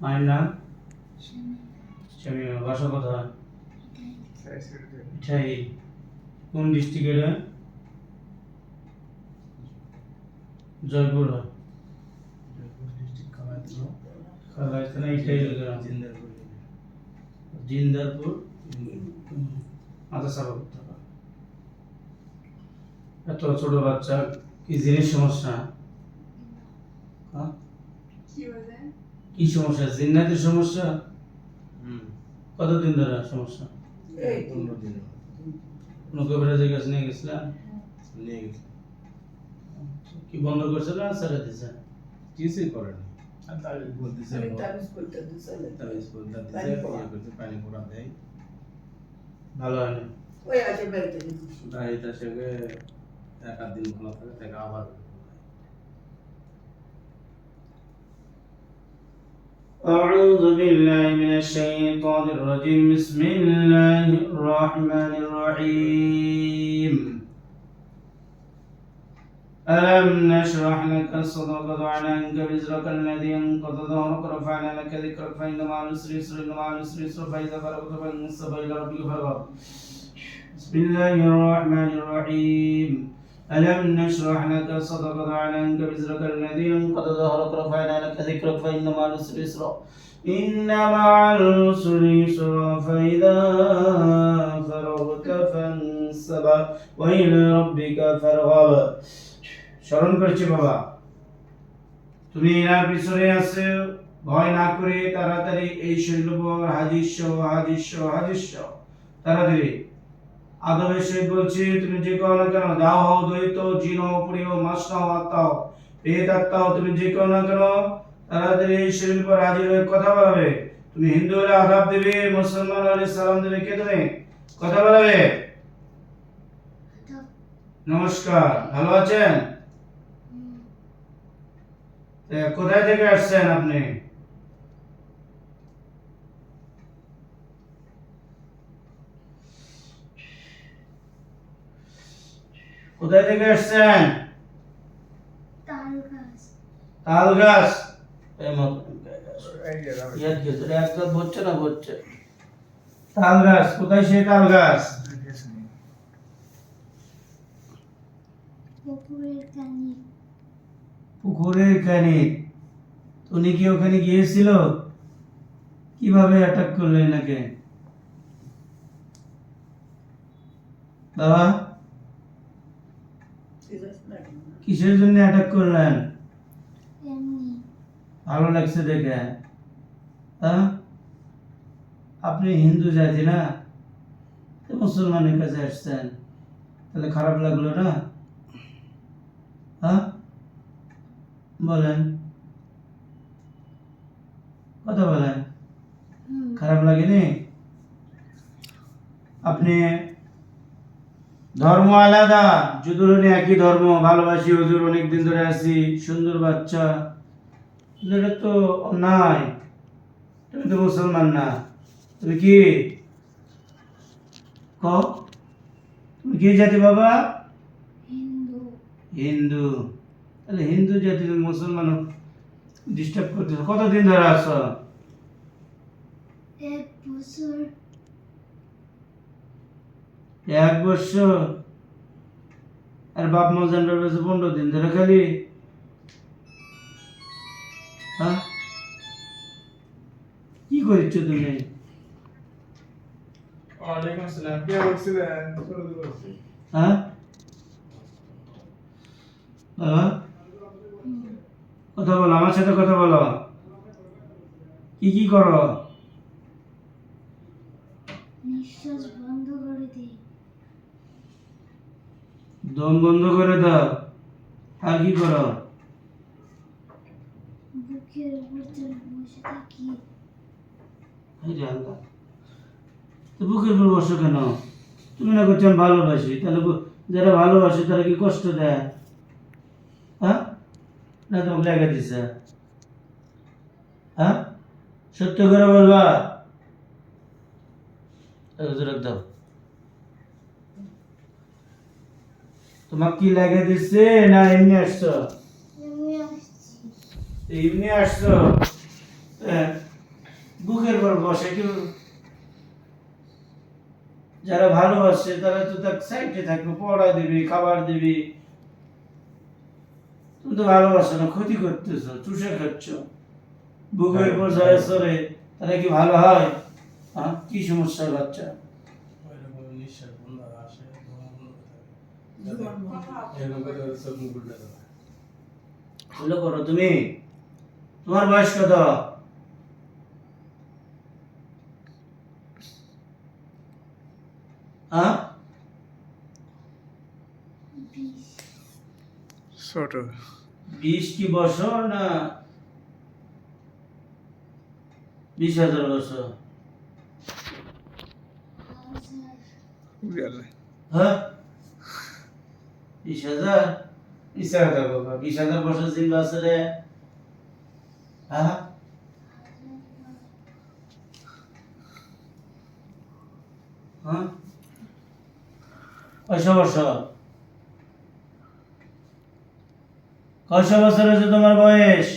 মায়ের নাম? শামিমা বাসা কোথায়? ইঠাই কোন ডিস্ট্রিক্টের? জয়পুর জিন্দারপুর মাদ্রাসা এত ছোট বাচ্চা কি জিনিস সমস্যা হ্যাঁ? কি সমস্যা? জিন্নাতের সমস্যা? কতদিন ধরে সমস্যা? কোনো কবিরাজের কাছে নিয়ে গেছিলাম কি বন্ধ করছে না ছেড়ে দিছে কিছুই করেনি। তাবিজ করতে তাবিজ বলতে দিছে ইয়ে করতে পানি পড়া দেয়। ভালো হয়নি? ওই আছে বাড়িতে দাড়িটা সেগে এক দিন ভালো থাকে আবার أعوذ بالله من الشيطان الرجيم. بسم الله الرحمن الرحيم. ألم نشرح لك صدرك وضعنا عنك وزرك الذي أنقض ظهرك؟ رفعنا لك ذكرك. فإن مع العسر يسرا إن مع العسر يسرا فإذا فرغت فانصب إلى ربك فارغب. بسم الله الرحمن الرحيم. ألم نشرح لك صدرك وضعنا عنك وزرك الذي انقض ظهرك رفعنا لك ذكرك فإن مع العسر يسرا إن مع العسر يسرا فإذا فرغت فانصب وإلى ربك فارغب স্মরণ করছি বাবা তুমি এনার পিছনে আছে ভয় না করে তাড়াতাড়ি এই শৈলব হাজিস্য হাজিস্য হাজিস্য তাড়াতাড়ি আদবের সহিত বলছি তুমি যে না কেন দাও হও দ্বৈত জিন হও প্রিয় মাস নাও আত্মা হও আত্মা হও তুমি যে কেউ না কেন তাড়াতাড়ি এই শরীর পর হাজির হয়ে কথা বলাবে। তুমি হিন্দু হলে আদাব দেবে মুসলমান হলে সালাম দেবে কে তুমি? কথা বলাবে? নমস্কার ভালো আছেন? কোথায় থেকে আসছেন আপনি? কোথায় থেকে আসছেন তাল গাছ। এই মত ইয়ার কি গাছ। বলছে না বলছে তাল গাছ কোথায় সেই তাল গাছ পুকুরের কানে। উনি কি ওখানে গিয়েছিল? কীভাবে অ্যাটাক করলেন নাকি বাবা? কিসের জন্য অ্যাটাক করলেন? ভালো লাগছে দেখে হ্যাঁ? আপনি হিন্দু জাতি না? মুসলমানের কাছে আসছেন। তাহলে খারাপ লাগল না? হ্যাঁ? বলেন। কথা বলেন। খারাপ লাগেনি? আপনি ধর্ম আলাদা। যদুর উনি একই ধর্ম। ভালোবাসি হুজুর অনেকদিন ধরে আছি। সুন্দর বাচ্চা। এটা তো অন্যায়। তুমি তো মুসলমান না। তুমি কি? ক? তুমি কি জাতি বাবা? হিন্দু। তাহলে হিন্দু জাতি তুমি মুসলমান ডিস্টার্ব করতেছো। কতদিন ধরে আছো? এক বছর এক বছর। আর বাপ মজান্ডার কাছে পনেরো দিন ধরে খালি। হ্যাঁ? কি করছ তুমি? ওয়ালাইকুম আসসালাম। কে বলছিলেন? হ্যাঁ? বাবা? কথা বলো আমার সাথে কথা বলো। কি কি করো? নিঃশ্বাস বন্ধ করে দিই দম বন্ধ করে দাও। আর কি করো? বুকের উপর বসে থাকি। এই আল্লাহ তো বুকের উপর বসো কেন? তুমি না করছ আমি ভালোবাসি তাহলে যারা ভালোবাসে তারা কি কষ্ট দেয়? হ্যাঁ? না তোমাকে লেগে দিছে। হ্যাঁ? সত্য করে বলবা? দাও। তোমার কি লাগে দিচ্ছে না এমনি আসছো? এমনি আসছি। এমনি আসছো? বুকের পর বসে কেউ? যারা ভালোবাসে তারা তো তার সাইডে থাকবে পড়া দিবি খাবার দিবি। তুমি তো ভালোবাসো না ক্ষতি করতেছো চুষে খাচ্ছ। বুকের পর যায় সরে তারা কি ভালো হয়? হ্যাঁ কি সমস্যা বাচ্চা? করে তুমি? তোমার বয়স কত? হ্যাঁ? ছোট। বিশ কি বছর না বিশ হাজার বছর? হ্যাঁ? বিশ হাজার? হাজার বাবা, বিশ হাজার বছর আছে বছরে হ্যাঁ? হ্যাঁ? বছর? কয়শো তোমার বয়স?